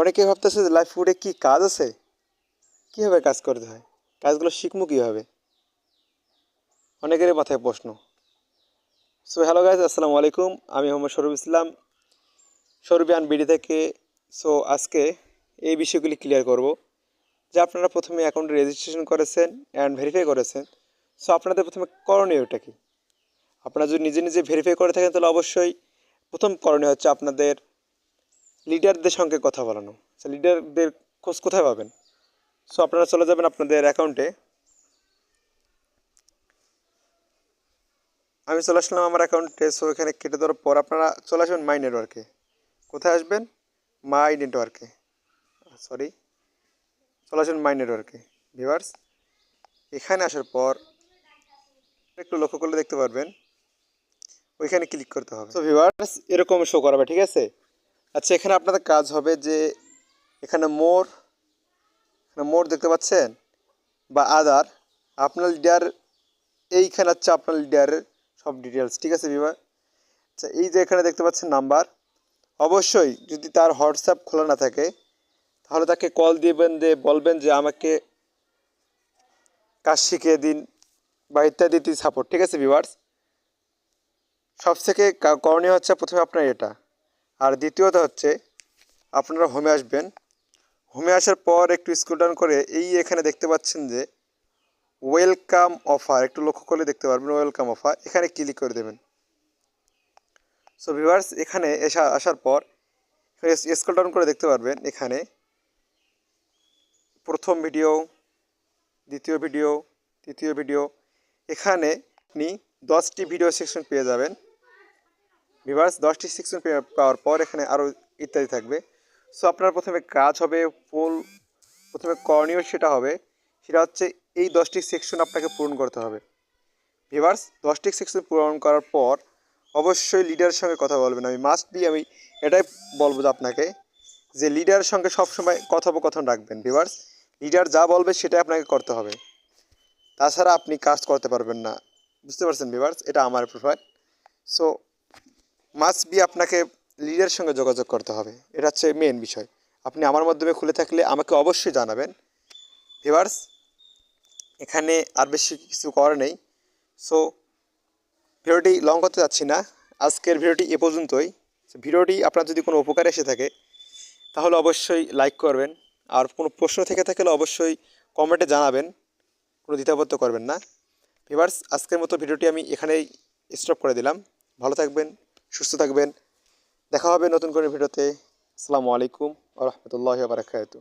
অনেকে ভাবতেছে যে লাইফ ফুডে কি কাজ আছে? কীভাবে কাজ করতে হয়? কাজগুলো শিখব কীভাবে? অনেকেরই মাথায় প্রশ্ন। সো হ্যালো গাইজ আসসালামু আলাইকুম। আমি মোহাম্মদ শরুফ ইসলাম সরবিয়ান বিডি থেকে। সো আজকে এই বিষয়গুলি ক্লিয়ার করব, যে আপনারা প্রথমে অ্যাকাউন্টে রেজিস্ট্রেশন করেছেন অ্যান্ড ভেরিফাই করেছেন। সো আপনাদের প্রথমে করণীয়টা কি? আপনারা যদি নিজে নিজে ভেরিফাই করে থাকেন, তাহলে অবশ্যই প্রথম করণীয় হচ্ছে আপনাদের লিডারদের সঙ্গে কথা বলানো। সো লিডারদের খোঁজ কোথায় পাবেন? সো আপনারা চলে যাবেন আপনাদের অ্যাকাউন্টে আমি চলে আসলাম আমার অ্যাকাউন্টে সো এখানে কেটে দেওয়ার পর আপনারা চলে আসবেন মাই নেটওয়ার্কে কোথায় আসবেন? মাই নেটওয়ার্কে সরি চলে আসবেন মাই নেটওয়ার্কে ভিভার্স এখানে আসার পর একটু লক্ষ্য করলে দেখতে পারবেন। ওইখানে ক্লিক করতে হবে। তো ভিভার্স এরকম শো করাবে, ঠিক আছে? আচ্ছা এখানে আপনাদের কাজ হবে যে এখানে মোর এখানে মোর দেখতে পাচ্ছেন, বা আদার, আপনার লিডার এইখানে হচ্ছে আপনার লিডারের সব ডিটেলস ঠিক আছে বিভাগ আচ্ছা এই যে এখানে দেখতে পাচ্ছেন নাম্বার অবশ্যই যদি তার হোয়াটসঅ্যাপ খোলা না থাকে, তাহলে তাকে কল দিবেন, দিয়ে বলবেন যে আমাকে কাজ শিখিয়ে দিন, বা ইত্যাদি সাপোর্ট ঠিক আছে ভিউয়ার্স সব থেকে করণীয় হচ্ছে প্রথমে আপনার এটা। আর দ্বিতীয়ত হচ্ছে, আপনারা হোমে আসবেন। হোমে আসার পর একটু স্কুল ডাউন করে এই এখানে দেখতে পাচ্ছেন যে, ওয়েলকাম অফার, একটু লক্ষ্য করলে দেখতে পারবেন, ওয়েলকাম অফার, এখানে ক্লিক করে দেবেন। সো ভিভার্স এখানে এসা, আসার পর স্কুল ডাউন করে দেখতে পারবেন, এখানে প্রথম ভিডিও, দ্বিতীয় ভিডিও, তৃতীয় ভিডিও, এখানে আপনি দশটি ভিডিও সেকশন পেয়ে যাবেন। ভিভার্স দশটি সেকশন পাওয়ার পর এখানে আরও ইত্যাদি থাকবে। সো আপনার প্রথমে কাজ হবে ফুল প্রথমে করণীয় সেটা হবে। সেটা হচ্ছে এই দশটি সেকশন আপনাকে পূরণ করতে হবে। ভিভার্স দশটি সেকশন পূরণ করার পর অবশ্যই লিডারের সঙ্গে কথা বলবেন। আমি মাস্ট বি আমি এটাই বলব যে আপনাকে যে লিডারের সঙ্গে সবসময় কথোপকথন রাখবেন। ভিভার্স লিডার যা বলবে সেটাই আপনাকে করতে হবে। তাছাড়া আপনি কাজ করতে পারবেন না। বুঝতে পারছেন? ভিভার্স এটা আমার প্রোফাইল সো মাস্ট বি আপনাকে লিডারের সঙ্গে যোগাযোগ করতে হবে। এটা হচ্ছে মেন বিষয়। আপনি আমার মাধ্যমে খুলে থাকলে আমাকে অবশ্যই জানাবেন। ভিভার্স এখানে আর বেশি কিছু করার নেই। সো ভিডিওটি লং করতে যাচ্ছি না। আজকের ভিডিওটি এ পর্যন্তই। ভিডিওটি আপনার যদি কোনো উপকার এসে থাকে, তাহলে অবশ্যই লাইক করবেন। আর কোনো প্রশ্ন থেকে থাকলে অবশ্যই কমেন্টে জানাবেন। কোনো দ্বিতাবদ্ধ করবেন না। ভিভার্স আজকের মতো ভিডিওটি আমি এখানেই স্টপ করে দিলাম। ভালো থাকবেন। সুস্থ থাকবেন। দেখা হবে নতুন করে ভিডিওতে। আসসালামু আলাইকুম আ রহমতুল্লাহ বারাকাতু